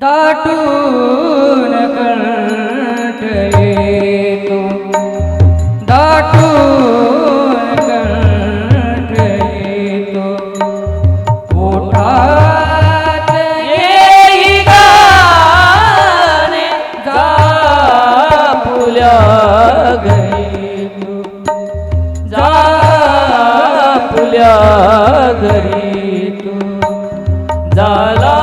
दाटून कंठ येतो दाटून कंठ येतो ओठात येई गाणे जा फुल्या घरी तू. जाला घरी झाला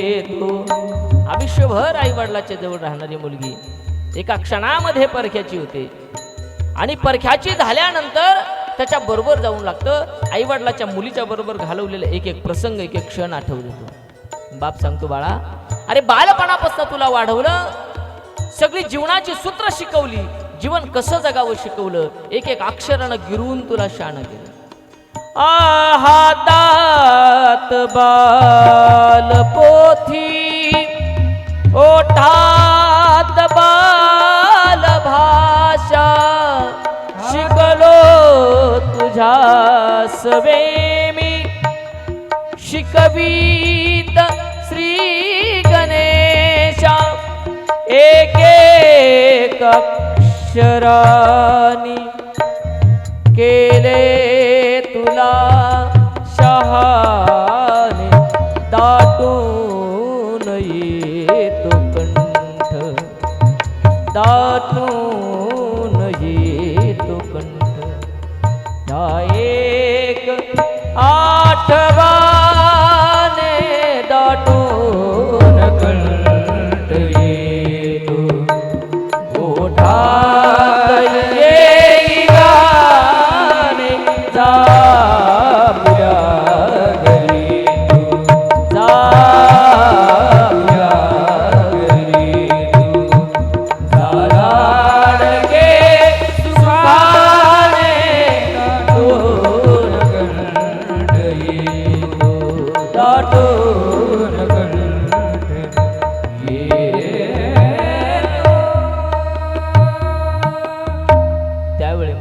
येतो आयुष्यभर आईवडिलाच्या जवळ राहणारी मुलगी एका क्षणामध्ये परख्याची होते. आणि परख्याची झाल्यानंतर त्याच्या बरोबर जाऊन लागतं. आई वडिलाच्या मुलीच्या बरोबर घालवलेला एक एक प्रसंग एक एक क्षण आठवले तो. बाप सांगतो बाळा अरे बालपणापासून तुला वाढवलं. सगळी जीवनाची सूत्र शिकवली. जीवन कसं जगावं शिकवलं. एक एक अक्षरानं गिरून तुला शाणं केलं आहादात बाल पोथी ओठात बाल भाषा शिकलो तुझ्या सवे मी शिकवीत श्री गणेशा एकेक अक्षरानी केले તો કંઠ દાતું નહીં તો કંઠ. એક આઠવાને દાટો કંઠ એ તો ગોઠા જાય Oh.